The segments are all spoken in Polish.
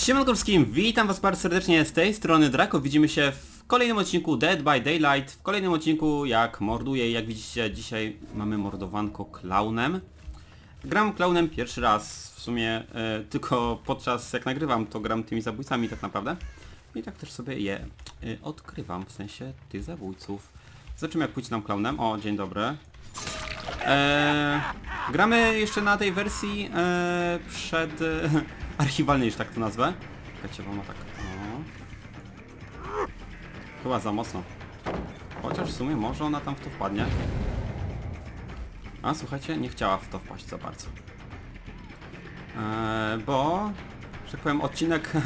Siemanko wszystkim, witam was bardzo serdecznie z tej strony Draco. Widzimy się w kolejnym odcinku Dead by Daylight. W kolejnym odcinku jak morduję, jak widzicie dzisiaj mamy mordowanko klaunem. Gram klaunem pierwszy raz, w sumie e, tylko podczas jak nagrywam to gram tymi zabójcami tak naprawdę. I tak też sobie je e, odkrywam, w sensie tych zabójców. Zobaczymy jak pójdzie nam klaunem. O, dzień dobry. E, gramy jeszcze na tej wersji e, przed... E, archiwalnej, że tak to nazwę. Czekajcie, ma tak... O. Chyba za mocno. Chociaż w sumie może ona tam w to wpadnie. A słuchajcie, nie chciała w to wpaść za bardzo. E, bo, że tak powiem, odcinek e,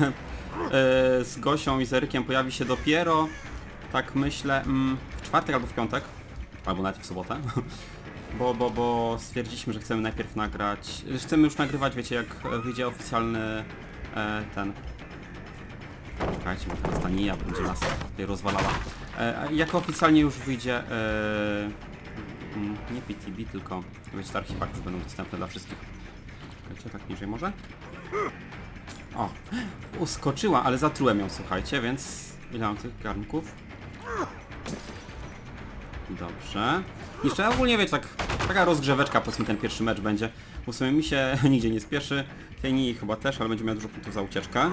z Gosią i z Erykiem pojawi się dopiero, tak myślę, mm, w czwartek albo w piątek. Albo nawet w sobotę. Bo, bo, bo stwierdziliśmy, że chcemy najpierw nagrać... Chcemy już nagrywać, wiecie, jak wyjdzie oficjalny e, ten... Czekajcie, bo teraz ta Nia będzie nas tutaj rozwalała. E, jak oficjalnie już wyjdzie... E, mm, nie PTB, tylko wiecie, te archiwa już będą dostępne dla wszystkich. Czekajcie, tak niżej może? O! Uskoczyła, ale zatrułem ją, słuchajcie, więc... Ile mam tych garnków? Dobrze. Jeszcze ogólnie wiecie, tak, taka rozgrzeweczka powiedzmy ten pierwszy mecz będzie. Bo w sumie mi się nigdzie nie spieszy. Tej chyba też, ale będzie miał dużo punktów za ucieczkę.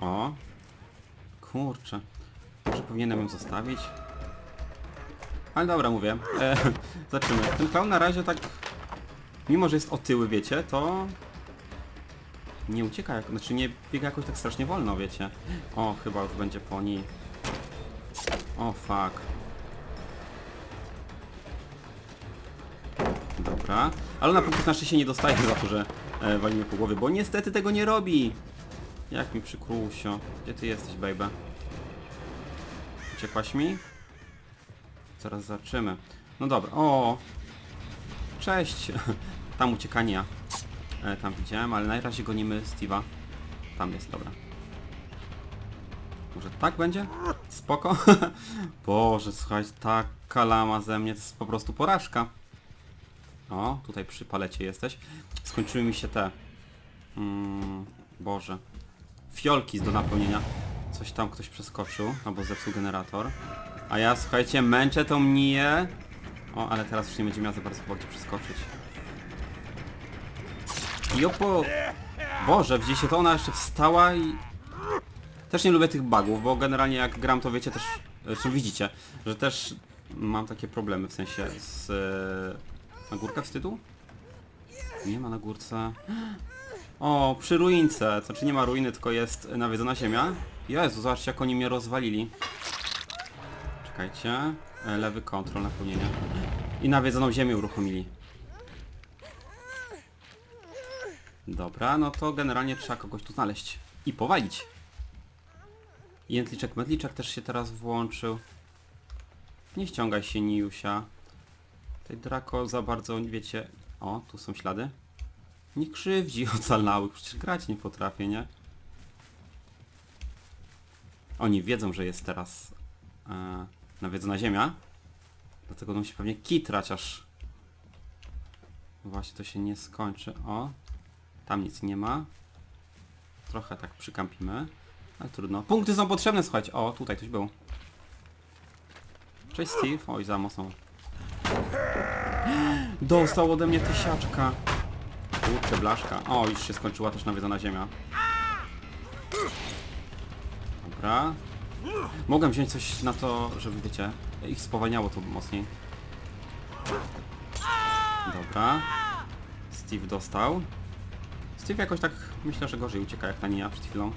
O. Kurczę. Może powinienem ją zostawić. Ale dobra, mówię. E, zobaczymy. Ten clown na razie tak... Mimo, że jest otyły, wiecie, to... Nie ucieka, jak, znaczy nie biega jakoś tak strasznie wolno, wiecie. O, chyba już będzie po niej. O fuck. Dobra. Ale na punktów na szczęście nie dostaje za to, że e, wali mnie po głowie, bo niestety tego nie robi. Jak mi przykrusio. Gdzie ty jesteś, baby? Uciekłaś mi? Zaraz zobaczymy. No dobra. O! Cześć! Tam uciekania. E, tam widziałem, ale na razie gonimy Steve'a. Tam jest, dobra. Może tak będzie? Spoko. Boże, słuchaj, taka lama ze mnie, to jest po prostu porażka. O, tutaj przy palecie jesteś. Skończyły mi się te... Mm, Boże. Fiolki do napełnienia. Coś tam ktoś przeskoczył, albo zepsuł generator. A ja, słuchajcie, męczę tą Niję. O, ale teraz już nie będzie miała za bardzo chyba gdzie przeskoczyć. Jopo... Boże, widzicie to? Ona jeszcze wstała i... Też nie lubię tych bugów, bo generalnie jak gram to wiecie też, zresztą widzicie, że też mam takie problemy w sensie z... e, Na górkę wstydu? Nie ma na górce. O, przy ruince, to czy nie ma ruiny, tylko jest nawiedzona ziemia? Jezu, zobaczcie jak oni mnie rozwalili. Czekajcie. E, Lewy kontrol napełnienia. I nawiedzoną ziemię uruchomili. Dobra, no to generalnie trzeba kogoś tu znaleźć. I powalić. Jętliczek Medliczek też się teraz włączył. Nie ściągaj się Niusia. Tej Draco za bardzo, wiecie... O, tu są ślady. Nie krzywdzi ocalałych, przecież grać nie potrafię, nie? Oni wiedzą, że jest teraz e, nawiedzona ziemia. Dlatego będą się pewnie kitrać, aż... Właśnie to się nie skończy. O, tam nic nie ma. Trochę tak przykampimy. Ale trudno. Punkty są potrzebne, słuchajcie. O, tutaj ktoś był. Cześć Steve. Oj, za mocno. Dostał ode mnie tysiaczka. Kurczę, blaszka. O, już się skończyła też nawiedzona ziemia. Dobra. Mogę wziąć coś na to, żeby, wiecie, ich spowalniało to mocniej. Dobra. Steve dostał. Steve jakoś tak, myślę, że gorzej ucieka jak ta Nia przed chwilą.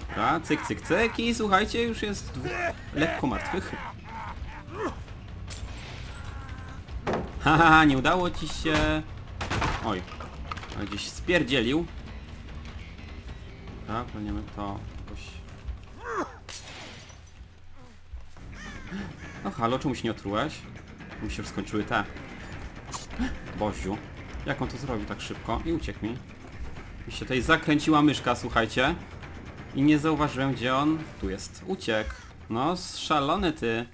Dobra, cyk, cyk, cyk i słuchajcie, już jest dwóch lekko martwych. Haha, nie udało ci się... Oj, gdzieś spierdzielił. Dobra, weźmiemy to jakoś... No halo, czemuś nie otrułeś? Mi się już skończyły te. Boziu. Jak on to zrobił tak szybko? I uciekł mi. Mi się tutaj zakręciła myszka, słuchajcie. I nie zauważyłem, gdzie on... Tu jest. Uciekł. No, szalony ty.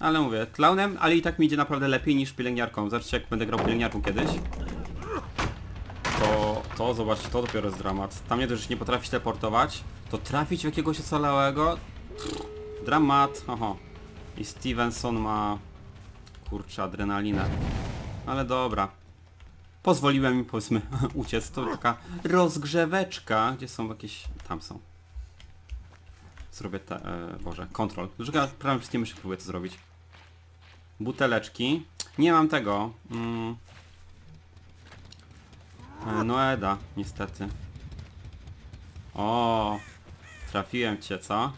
Ale mówię, klaunem, ale i tak mi idzie naprawdę lepiej niż pielęgniarką. Zobaczcie, jak będę grał pielęgniarką kiedyś. To, zobaczcie, to dopiero jest dramat. Tam nie dość, że nie potrafić teleportować, to trafić w jakiegoś ocalałego... Dramat, oho. I Stevenson ma... Kurczę, adrenalinę. Ale dobra. Pozwoliłem mi, powiedzmy, uciec. To taka rozgrzeweczka. Gdzie są jakieś... Tam są. Zrobię te... E, Boże, kontrol. Dlaczego ja prawie wszystkie myszy próbuję to zrobić? Buteleczki. Nie mam tego. Mm. E, Noeda, niestety. O, trafiłem cię, co?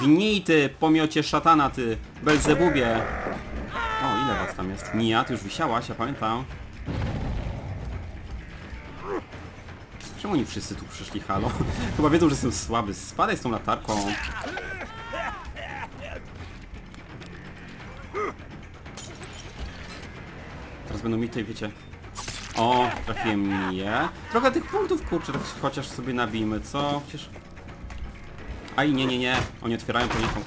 Gnij ty, pomiocie szatana ty, Belzebubie! O, ile was tam jest? Nia, ty już wisiałaś, ja pamiętam. Czemu oni wszyscy tu przyszli, halo? Chyba wiedzą, że jestem słaby. Spadaj z tą latarką. Teraz będą mi tutaj, wiecie... O, trafiłem je. Trochę tych punktów, kurczę, tak chociaż sobie nabijmy, co? Przecież... Aj, nie, nie, nie. Oni otwierają po niką.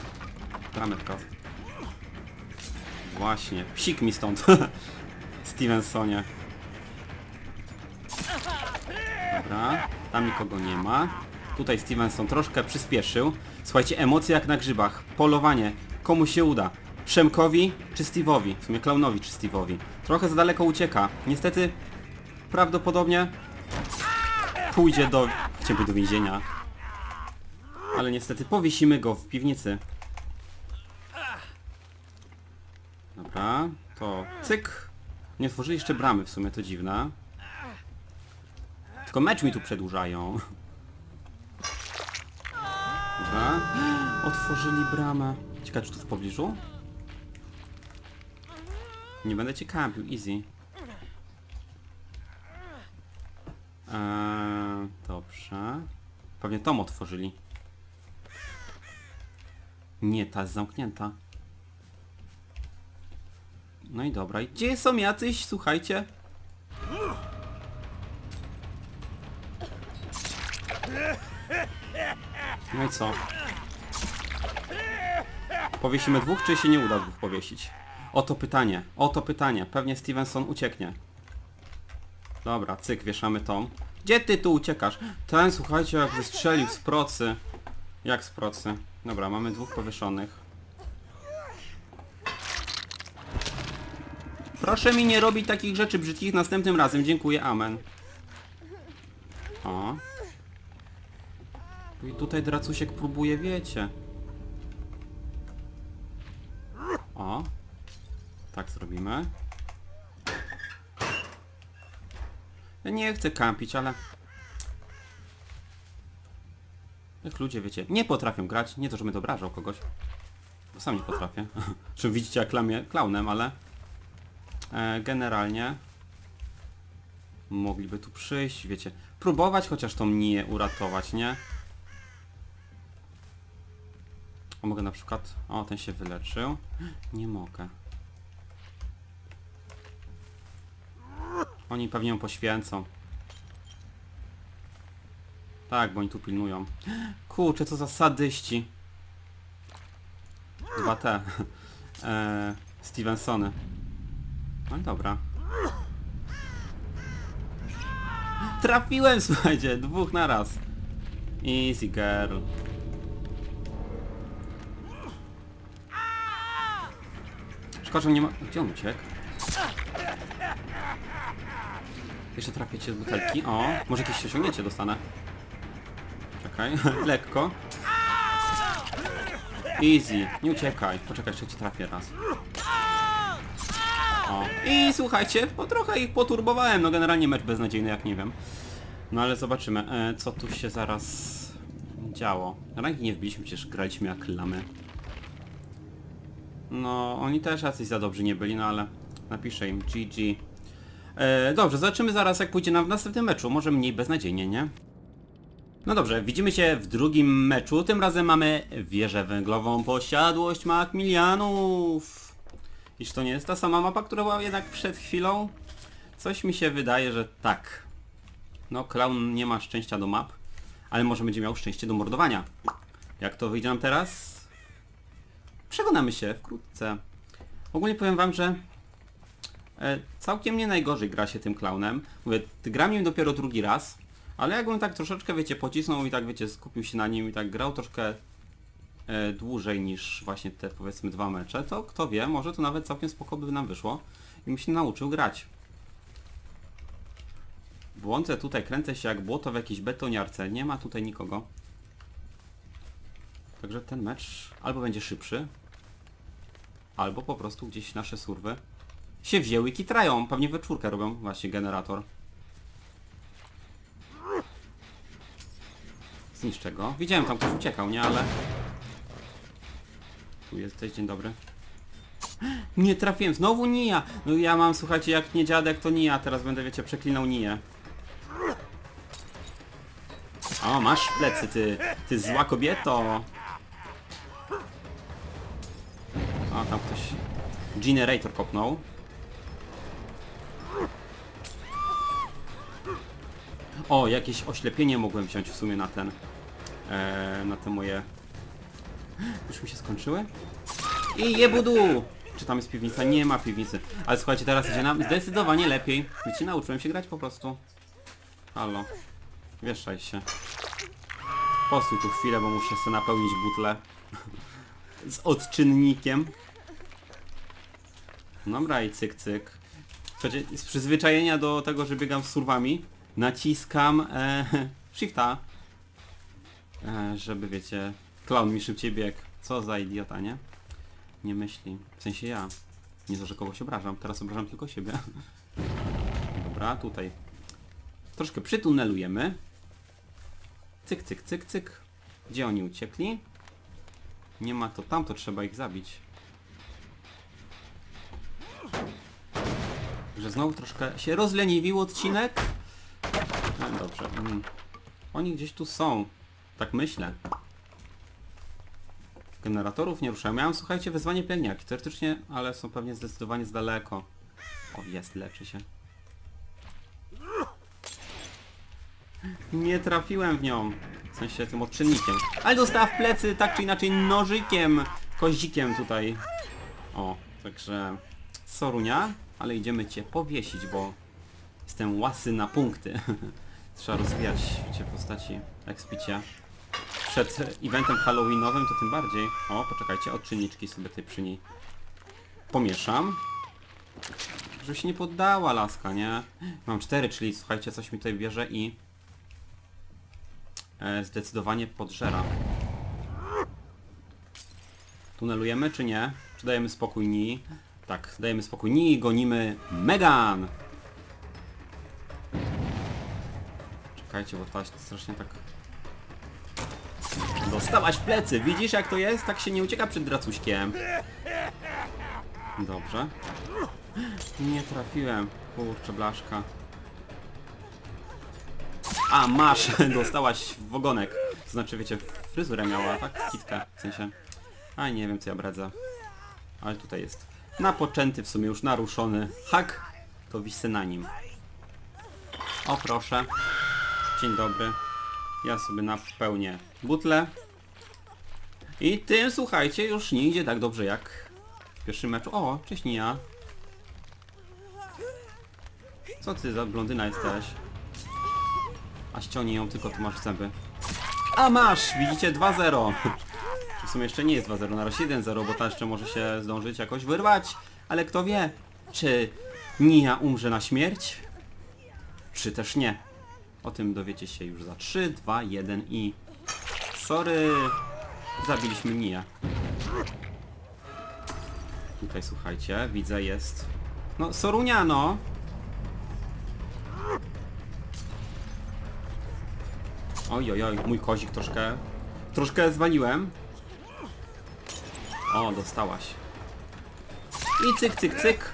Tylko. Właśnie. Psik mi stąd. Stevensonie. Dobra. Tam nikogo nie ma. Tutaj Stevenson troszkę przyspieszył. Słuchajcie, emocje jak na grzybach. Polowanie. Komu się uda? Przemkowi czy Steve'owi? W sumie Clownowi czy Steve'owi. Trochę za daleko ucieka. Niestety prawdopodobnie pójdzie do... Powiedzieć do więzienia. Ale niestety powiesimy go w piwnicy. Dobra, to cyk. Nie tworzyli jeszcze bramy w sumie, to dziwne. Tylko mecz mi tu przedłużają. Dobra. Otworzyli bramę. Ciekawe, czy tu w pobliżu? Nie będę cię kampił, easy. Eee, dobrze. Pewnie tom otworzyli. Nie, ta jest zamknięta. No i dobra. I gdzie są jacyś? Słuchajcie. No i co? Powiesimy dwóch, czy się nie uda dwóch powiesić? Oto pytanie, oto pytanie. Pewnie Stevenson ucieknie. Dobra, cyk, wieszamy tą. Gdzie ty tu uciekasz? Ten, słuchajcie, jak wystrzelił z procy. Jak z procy? Dobra, mamy dwóch powieszonych. Proszę mi nie robić takich rzeczy brzydkich następnym razem. Dziękuję, amen. O. I tutaj Dracusiek próbuje, wiecie. O. Tak zrobimy. Ja nie chcę kampić, ale... Jak ludzie, wiecie, nie potrafią grać, nie to, żebym obrażał kogoś. Bo sam nie potrafię. Czy widzicie jak klamie klaunem, ale... E, generalnie... Mogliby tu przyjść, wiecie, próbować chociaż tą nie uratować, nie? A mogę na przykład... O, ten się wyleczył. Nie mogę. Oni pewnie ją poświęcą. Tak, bo oni tu pilnują. Kurczę, co za sadyści. Dwa te. Eee, Stevensony. No dobra. Trafiłem, słuchajcie, dwóch na raz. Easy girl. Szkoda, że nie ma... Gdzie on uciekł? Jeszcze trafię cię z butelki. O, może jakieś osiągnięcie dostanę. Czekaj, lekko. Easy, nie uciekaj. Poczekaj, jeszcze cię trafię raz. O, i słuchajcie, bo trochę ich poturbowałem. No generalnie mecz beznadziejny, jak nie wiem. No ale zobaczymy, e, co tu się zaraz działo. Ranki nie wbiliśmy, przecież graliśmy jak lamy. No, oni też jacyś za dobrzy nie byli, no ale napiszę im GG. E, dobrze, zobaczymy zaraz jak pójdzie nam w następnym meczu. Może mniej beznadziejnie, nie? No dobrze, widzimy się w drugim meczu. Tym razem mamy wieżę węglową, posiadłość Macmillianów. Iż to nie jest ta sama mapa, która była jednak przed chwilą? Coś mi się wydaje, że tak. No, Clown nie ma szczęścia do map, ale może będzie miał szczęście do mordowania. Jak to wyjdzie nam teraz? Przekonamy się wkrótce. Ogólnie powiem wam, że E, całkiem nie najgorzej gra się tym klaunem. Mówię, gram nim dopiero drugi raz, ale jakbym tak troszeczkę, wiecie, pocisnął i tak, wiecie, skupił się na nim i tak grał troszkę e, dłużej niż właśnie te, powiedzmy, dwa mecze, to kto wie, może to nawet całkiem spoko by nam wyszło i bym się nauczył grać. Błądzę tutaj, kręcę się jak błoto w jakiejś betoniarce, nie ma tutaj nikogo. Także ten mecz albo będzie szybszy, albo po prostu gdzieś nasze surwy się wzięły i kitrają. Pewnie we czwórkę robią właśnie generator. Zniszczę go. Widziałem, tam ktoś uciekał, nie? Ale... Tu jesteś, dzień dobry. Nie trafiłem, znowu Nia! No ja mam, słuchajcie, jak nie dziadek, to Nia. Teraz będę, wiecie, przeklinał Nię. O, masz plecy, ty, ty zła kobieto! Generator kopnął. O, jakieś oślepienie mogłem wziąć w sumie na ten... E, na te moje... Już mi się skończyły? I jebudu! Czy tam jest piwnica? Nie ma piwnicy. Ale słuchajcie, teraz idzie nam zdecydowanie lepiej. Wiecie, nauczyłem się grać po prostu. Halo. Wieszaj się. Postój tu chwilę, bo muszę sobie napełnić butlę. Z odczynnikiem. Dobra i cyk cyk. Słuchajcie, z przyzwyczajenia do tego, że biegam z surwami, naciskam e, shifta. E, żeby wiecie, clown mi szybciej biegł. Co za idiota, nie? Nie myśli. W sensie ja. Nie to, że kogoś obrażam. Teraz obrażam tylko siebie. Dobra, tutaj. Troszkę przytunelujemy. Cyk, cyk, cyk, cyk. Gdzie oni uciekli? Nie ma to tam, to trzeba ich zabić. Że znowu troszkę się rozleniwił odcinek. No dobrze. Mm. Oni gdzieś tu są. Tak myślę. Generatorów nie ruszają. Miałem, słuchajcie, wezwanie pielniaki. Teoretycznie, ale są pewnie zdecydowanie z daleko. O, jest, leczy się. Nie trafiłem w nią. W sensie tym odczynnikiem. Ale dostała w plecy tak czy inaczej nożykiem. Kozikiem tutaj. O, także... Sorunia, ale idziemy cię powiesić, bo jestem łasy na punkty. Trzeba rozwijać cię postaci ekspicia. Przed eventem halloweenowym to tym bardziej. O, poczekajcie, odczynniczki sobie tutaj przy niej pomieszam. Żeby się nie poddała laska, nie? Mam cztery, czyli słuchajcie, coś mi tutaj bierze i e, zdecydowanie podżera. Tunelujemy czy nie? Czy dajemy spokój Ni? Tak, dajemy spokój Ni gonimy Megan! Czekajcie, bo ta strasznie tak... Dostałaś plecy! Widzisz jak to jest? Tak się nie ucieka przed dracuśkiem. Dobrze. Nie trafiłem. Kurczę, blaszka. A, masz! Dostałaś w ogonek. To znaczy, wiecie, fryzurę miała, tak? Kitkę, w sensie. A, nie wiem, co ja bredzę. Ale tutaj jest. Napoczęty, w sumie już naruszony. Hak, to wisę na nim. O, proszę. Dzień dobry. Ja sobie napełnię butlę. I tym, słuchajcie, już nie idzie tak dobrze jak w pierwszym meczu. O, cześć Nia. Co ty za blondyna jesteś? A ściągnij ją, tylko tu masz zęby. A masz! Widzicie? 2-0. W sumie jeszcze nie jest 2-0, na razie 1-0, bo ta jeszcze może się zdążyć jakoś wyrwać. Ale kto wie, czy Nia umrze na śmierć? Czy też nie? O tym dowiecie się już za 3, 2, 1 i... Sorry! Zabiliśmy Nię. Tutaj słuchajcie, widzę jest... No, Sorunia no! Oj, oj, oj, mój kozik troszkę... Troszkę zwaliłem. O, dostałaś. I cyk, cyk, cyk.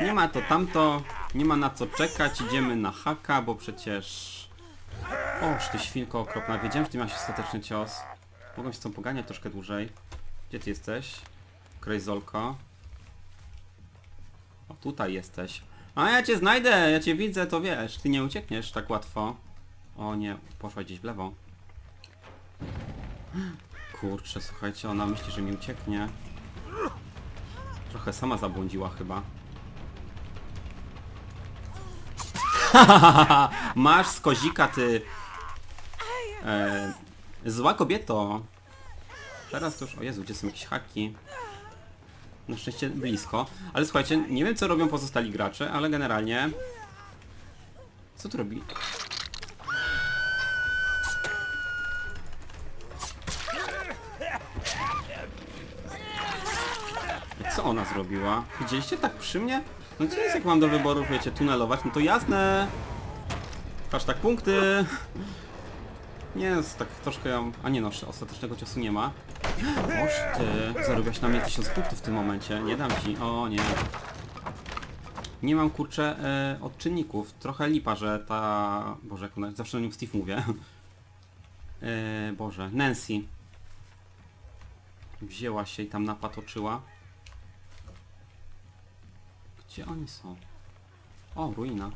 Nie ma to tamto. Nie ma na co czekać. Idziemy na haka, bo przecież... Oż ty świnko okropna. Wiedziałem, że ty masz ostateczny cios. Mogłem się z tą poganiać troszkę dłużej. Gdzie ty jesteś? Krejzolko. O, tutaj jesteś. A ja cię znajdę, ja cię widzę, to wiesz. Ty nie uciekniesz tak łatwo. O nie, poszła gdzieś w lewo. Kurczę, słuchajcie, ona myśli, że mi ucieknie. Trochę sama zabłądziła chyba. Masz z kozika, ty... E, zła kobieto. Teraz już... O Jezu, gdzie są jakieś haki? Na szczęście blisko. Ale słuchajcie, nie wiem co robią pozostali gracze, ale generalnie... Co tu robi? Co ona zrobiła? Widzieliście tak przy mnie? No co jest jak mam do wyboru, wiecie, tunelować? No to jasne! Hashtag punkty! Nie, jest tak troszkę ją... A nie no, ostatecznego ciosu nie ma. Oż ty, zarobiłaś na mnie 1000 punktów w tym momencie. Nie dam ci, o nie. Nie mam kurczę e, odczynników. Trochę lipa, że ta... Boże, jak ona... zawsze na nim Steve mówię. E, Boże, Nancy. Wzięła się i tam napatoczyła. Gdzie oni są? O, ruina.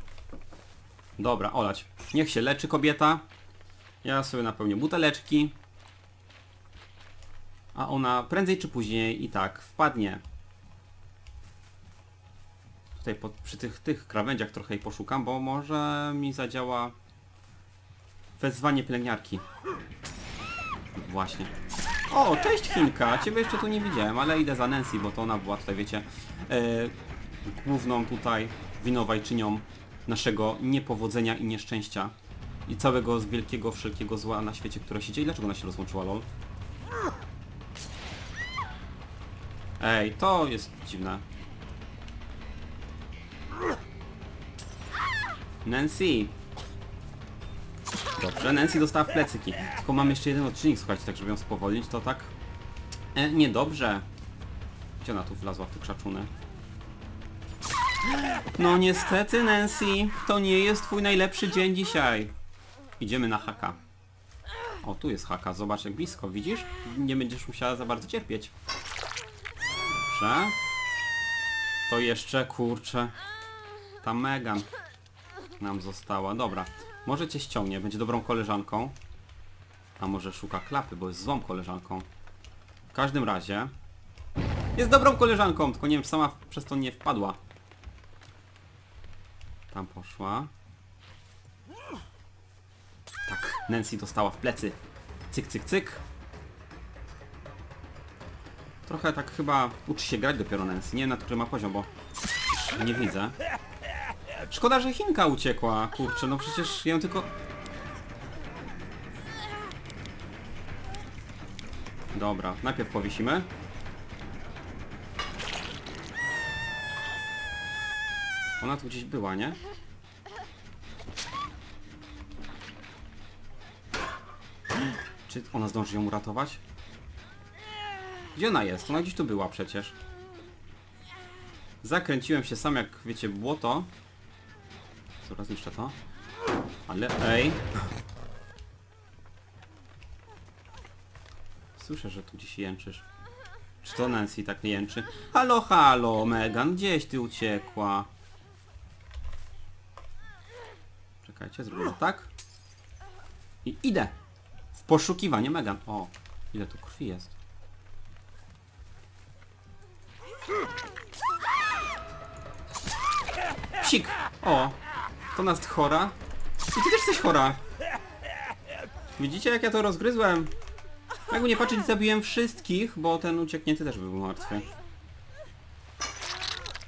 Dobra, olać. Niech się leczy kobieta. Ja sobie napełnię buteleczki. A ona prędzej czy później i tak wpadnie. Tutaj pod, przy tych, tych krawędziach trochę jej poszukam, bo może mi zadziała wezwanie pielęgniarki. Właśnie. O, cześć Chinka! Ciebie jeszcze tu nie widziałem, ale idę za Nancy, bo to ona była tutaj, wiecie, e, główną tutaj winowajczynią naszego niepowodzenia i nieszczęścia. I całego z wielkiego, wszelkiego zła na świecie, które się dzieje. Dlaczego ona się rozłączyła, lol? Ej, to jest dziwne. Nancy! Dobrze, Nancy dostała w plecyki. Tylko mam jeszcze jeden odcinek, słuchajcie, tak żeby ją spowolnić, to tak... E, niedobrze. Gdzie ona tu wlazła w te krzaczuny? No niestety, Nancy, to nie jest twój najlepszy dzień dzisiaj. Idziemy na haka. O, tu jest haka, zobacz jak blisko, widzisz? Nie będziesz musiała za bardzo cierpieć. Dobrze. To jeszcze, kurczę, ta Megan nam została. Dobra, może cię ściągnie, będzie dobrą koleżanką. A może szuka klapy, bo jest złą koleżanką. W każdym razie... Jest dobrą koleżanką, tylko nie wiem, sama przez to nie wpadła. Tam poszła. Tak, Nancy dostała w plecy. Cyk, cyk, cyk. Trochę tak chyba uczy się grać dopiero Nancy. Nie wiem na który ma poziom, bo nie widzę. Szkoda, że Chinka uciekła. Kurczę, no przecież ją tylko... Dobra, najpierw powiesimy. Ona tu gdzieś była, nie? Czy ona zdąży ją uratować? Gdzie ona jest? Ona gdzieś tu była przecież. Zakręciłem się sam jak, wiecie, błoto. Coraz niszczę to. Ale, ej. Słyszę, że tu gdzieś jęczysz. Czy to Nancy tak nie jęczy? Halo, halo, Megan, gdzieś ty uciekła? Czekajcie, zrobię tak. I idę! W poszukiwanie Megan. O, ile tu krwi jest. Psik! O, to nas chora. I ty też jesteś chora. Widzicie jak ja to rozgryzłem? Jakby nie patrzeć, zabiłem wszystkich, bo ten ucieknięty też był martwy.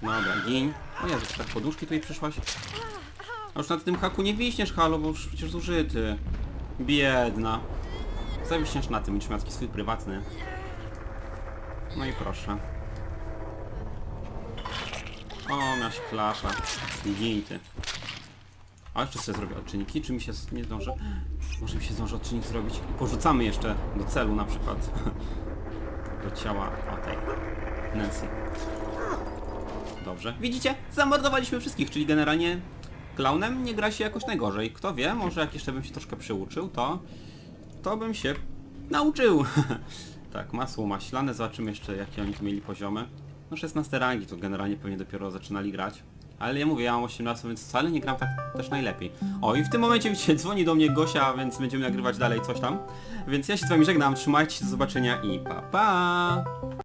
Dobra, gin. O Jezu, czy tak poduszki tutaj przyszłaś? A już na tym haku nie wiśniesz, halo, bo już przecież zużyty. Biedna. Zawiśniesz na tym, niż swój prywatny. No i proszę. O, miałaś klasza. Gin. A jeszcze sobie zrobię odczynniki, czy mi się nie zdąży? Może mi się zdąży odczynnik zrobić i porzucamy jeszcze do celu na przykład. Do ciała o tej Nancy. Dobrze. Widzicie? Zamordowaliśmy wszystkich, czyli generalnie klaunem nie gra się jakoś najgorzej. Kto wie, może jak jeszcze bym się troszkę przyuczył, to to bym się nauczył. tak, masło maślane, zobaczymy jeszcze jakie oni tu mieli poziomy. No 16 rangi to generalnie pewnie dopiero zaczynali grać. Ale ja mówię, ja mam 18, więc wcale nie gram tak też najlepiej. O i w tym momencie widzicie, dzwoni do mnie Gosia, więc będziemy nagrywać dalej coś tam. Więc ja się z wami żegnam, trzymajcie się, do zobaczenia i pa pa!